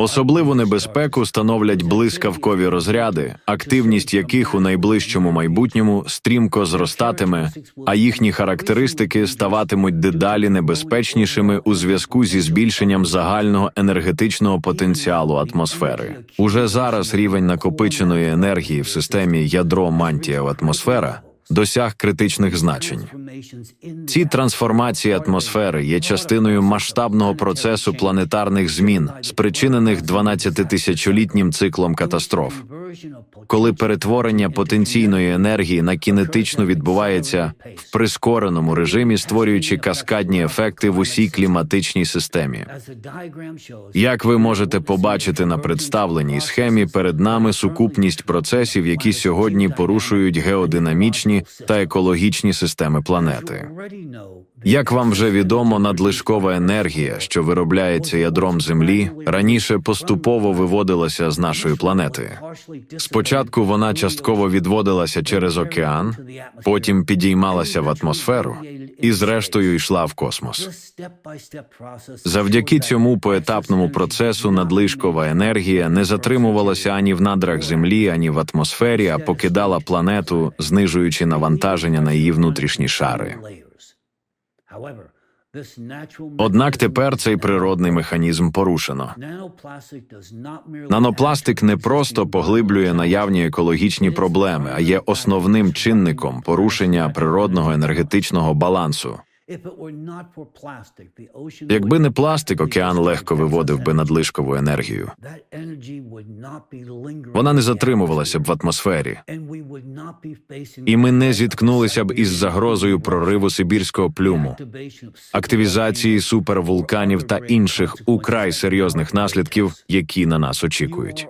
Особливу небезпеку становлять блискавкові розряди, активність яких у найближчому майбутньому стрімко зростатиме, а їхні характеристики ставатимуть дедалі небезпечнішими у зв'язку зі збільшенням загального енергетичного потенціалу атмосфери. Уже зараз рівень накопиченої енергії в системі ядро мантія атмосфера досяг критичних значень. Ці трансформації атмосфери є частиною масштабного процесу планетарних змін, спричинених 12-тисячолітнім циклом катастроф. Коли перетворення потенційної енергії на кінетичну відбувається в прискореному режимі, створюючи каскадні ефекти в усій кліматичній системі. Як ви можете побачити на представленій схемі, перед нами сукупність процесів, які сьогодні порушують геодинамічні та екологічні системи планети. Як вам вже відомо, надлишкова енергія, що виробляється ядром Землі, раніше поступово виводилася з нашої планети. Спочатку вона частково відводилася через океан, потім підіймалася в атмосферу і, зрештою, йшла в космос. Завдяки цьому поетапному процесу надлишкова енергія не затримувалася ані в надрах Землі, ані в атмосфері, а покидала планету, знижуючи навантаження на її внутрішні шари. Однак тепер цей природний механізм порушено. Нанопластик не просто поглиблює наявні екологічні проблеми, а є основним чинником порушення природного енергетичного балансу. Якби не пластик, океан легко виводив би надлишкову енергію. Вона не затримувалася б в атмосфері, і ми не зіткнулися б із загрозою прориву сибірського плюму, активізації супервулканів та інших украй серйозних наслідків, які на нас очікують.